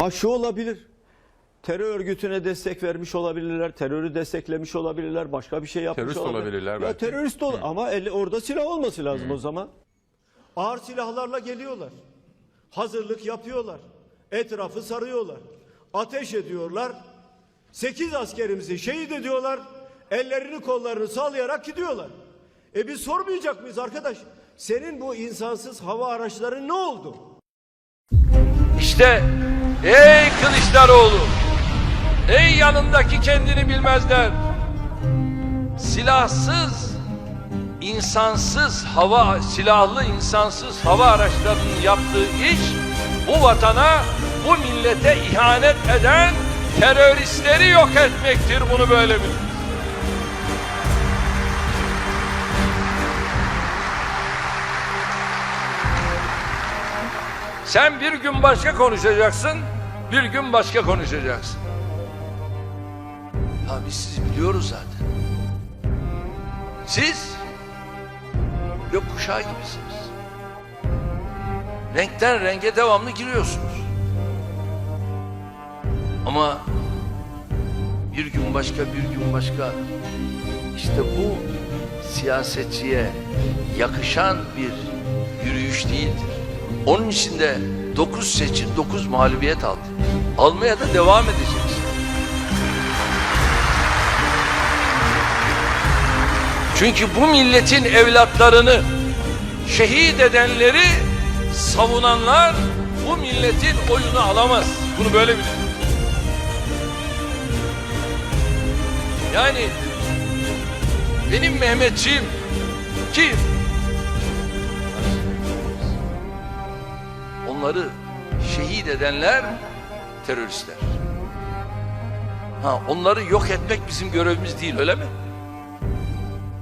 Ha şu olabilir. Terör örgütüne destek vermiş olabilirler, terörü desteklemiş olabilirler, başka bir şey yapmış Terörist olabilirler. olabilirler Ya belki. terörist ol ama eli, orada silah olması lazım o zaman. Ağır silahlarla geliyorlar. Hazırlık yapıyorlar. Etrafı sarıyorlar. Ateş ediyorlar. Sekiz askerimizi şehit ediyorlar. Ellerini kollarını sallayarak gidiyorlar. E biz sormayacak mıyız arkadaş? Senin bu insansız hava araçları ne oldu? İşte ey Kılıçdaroğlu, ey yanındaki kendini bilmezler. Silahsız, insansız hava, silahlı insansız hava araçlarının yaptığı iş bu vatana, bu millete ihanet eden teröristleri yok etmektir. Bunu böyle bilin. Sen bir gün başka konuşacaksın, bir gün başka konuşacaksın. Ya biz sizi biliyoruz zaten. Siz gökkuşağı gibisiniz. Renkten renge devamlı giriyorsunuz. Ama bir gün başka, bir gün başka. İşte bu siyasetçiye yakışan bir yürüyüş değildir. Onun için de 9 seçim 9 mağlubiyet aldı. Almaya da devam edeceğiz. Çünkü bu milletin evlatlarını şehit edenleri savunanlar bu milletin oyunu alamaz. Bunu böyle bilin. Yani benim Mehmetçiğim ki onları şehit edenler teröristler. Ha onları yok etmek bizim görevimiz değil öyle mi?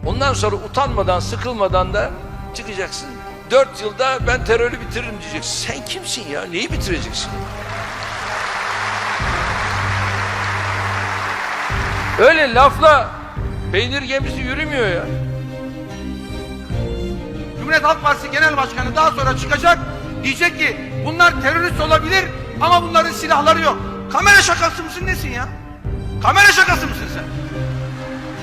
Ondan sonra utanmadan, sıkılmadan da çıkacaksın. Dört yılda ben terörü bitiririm diyeceksin. Sen kimsin ya? Neyi bitireceksin? Öyle lafla peynir gemisi yürümüyor ya. Cumhuriyet Halk Partisi Genel Başkanı daha sonra çıkacak. Diyecek ki bunlar terörist olabilir ama bunların silahları yok. Kamera şakası mısın nesin ya? Kamera şakası mısın sen?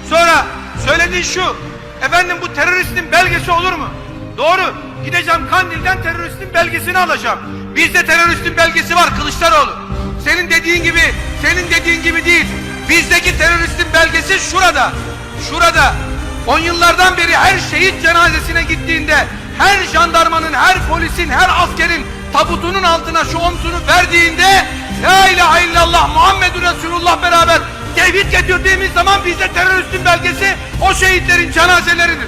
Sonra söylediğin şu. Efendim bu teröristin belgesi olur mu? Doğru. Gideceğim Kandil'den teröristin belgesini alacağım. Bizde teröristin belgesi var Kılıçdaroğlu. Senin dediğin gibi, senin dediğin gibi değil. Bizdeki teröristin belgesi şurada. Şurada. On yıllardan beri her şehit cenazesine gittiğinde her jandarmanın, her polisin, her askerin tabutunun altına şu omzunu verdiğinde La ilahe illallah Muhammedur Resulullah beraber tevhid getirdiğimiz zaman bizde teröristin belgesi o şehitlerin cenazeleridir.